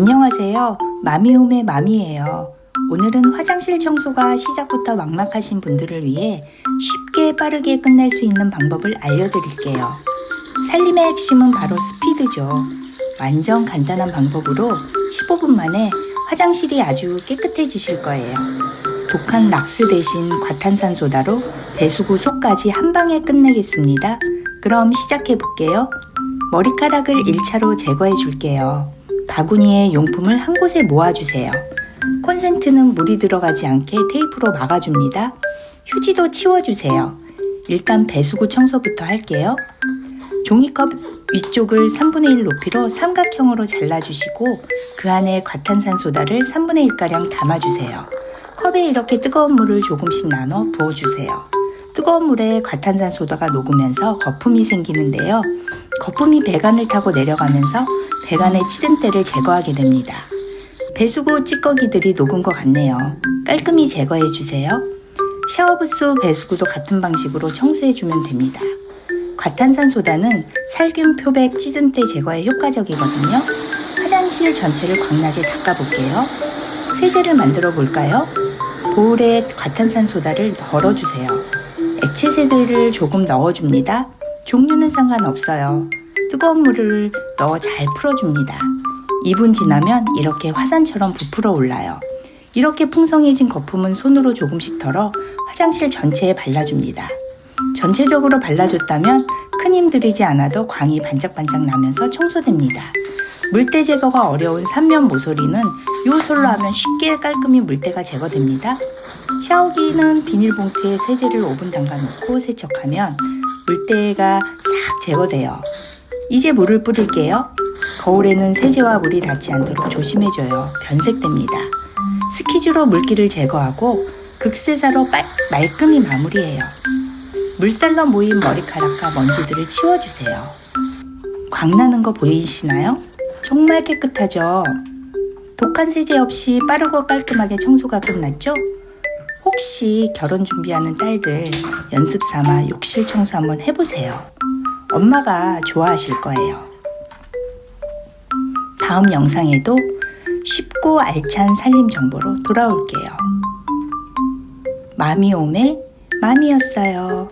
안녕하세요. 마미홈의 마미예요. 오늘은 화장실 청소가 시작부터 막막하신 분들을 위해 쉽게 빠르게 끝낼 수 있는 방법을 알려드릴게요. 살림의 핵심은 바로 스피드죠. 완전 간단한 방법으로 15분 만에 화장실이 아주 깨끗해지실 거예요. 독한 락스 대신 과탄산소다로 배수구 속까지 한 방에 끝내겠습니다. 그럼 시작해 볼게요. 머리카락을 1차로 제거해 줄게요. 바구니에 용품을 한 곳에 모아주세요. 콘센트는 물이 들어가지 않게 테이프로 막아줍니다. 휴지도 치워주세요. 일단 배수구 청소부터 할게요. 종이컵 위쪽을 3분의 1 높이로 삼각형으로 잘라주시고 그 안에 과탄산소다를 3분의 1가량 담아주세요. 컵에 이렇게 뜨거운 물을 조금씩 나눠 부어주세요. 뜨거운 물에 과탄산소다가 녹으면서 거품이 생기는데요. 거품이 배관을 타고 내려가면서 배관의 찌든때를 제거하게 됩니다. 배수구 찌꺼기들이 녹은 것 같네요. 깔끔히 제거해 주세요. 샤워부스 배수구도 같은 방식으로 청소해 주면 됩니다. 과탄산소다는 살균, 표백, 찌든때 제거에 효과적이거든요. 화장실 전체를 광나게 닦아볼게요. 세제를 만들어 볼까요? 보울에 과탄산소다를 덜어주세요. 액체 세제를 조금 넣어줍니다. 종류는 상관없어요. 뜨거운 물을 넣어 잘 풀어줍니다. 2분 지나면 이렇게 화산처럼 부풀어 올라요. 이렇게 풍성해진 거품은 손으로 조금씩 덜어 화장실 전체에 발라줍니다. 전체적으로 발라줬다면 큰 힘 들이지 않아도 광이 반짝반짝 나면서 청소됩니다. 물때 제거가 어려운 삼면 모서리는 요 솔로 하면 쉽게 깔끔히 물때가 제거됩니다. 샤워기는 비닐봉투에 세제를 5분 담가 놓고 세척하면 물때가 싹 제거돼요. 이제 물을 뿌릴게요. 거울에는 세제와 물이 닿지 않도록 조심해줘요. 변색됩니다. 스키즈로 물기를 제거하고 극세사로 빨, 말끔히 마무리해요. 물살로 모인 머리카락과 먼지들을 치워주세요. 광나는 거 보이시나요? 정말 깨끗하죠? 독한 세제 없이 빠르고 깔끔하게 청소가 끝났죠? 혹시 결혼 준비하는 딸들 연습 삼아 욕실 청소 한번 해보세요. 엄마가 좋아하실 거예요. 다음 영상에도 쉽고 알찬 살림 정보로 돌아올게요. 마미옴의 마미였어요.